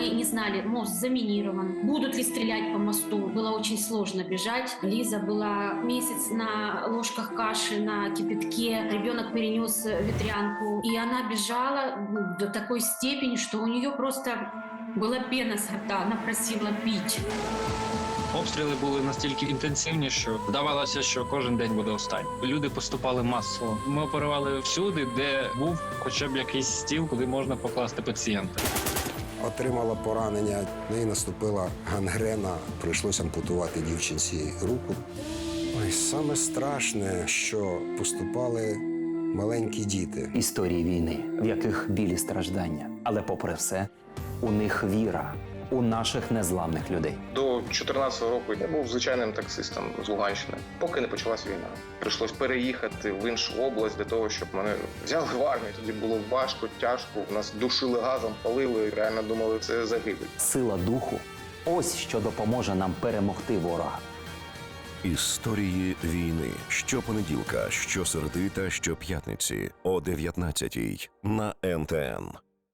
Мы не знали, мост заминирован, будут ли стрелять по мосту. Было очень сложно бежать. Лиза была месяц на ложках каши, на кипятке. Ребенок перенес ветрянку. И она бежала ну, до такой степени, что у нее просто была пена с рта. Она просила пить. Обстріли були настільки інтенсивні, що здавалося, що кожен день буде останній. Люди поступали масово. Ми оперували всюди, де був хоча б якийсь стіл, куди можна покласти пацієнта. Отримала поранення, в неї наступила гангрена, прийшлося ампутувати дівчинці руку. Ой, саме страшне, що поступали маленькі діти. історії війни, в яких білі страждання. Але попри все, у них віра у наших незламних людей. До 2014 року я був звичайним таксистом з Луганщини, поки не почалась війна. Прийшлось переїхати в іншу область для того, щоб мене взяли в армію. Тоді було важко, тяжко. Нас душили газом, палили. Реально думали, це загибель. Сила духу ось що допоможе нам перемогти ворога. Історії війни щопонеділка, щосереди та щоп'ятниці о 19 на НТН.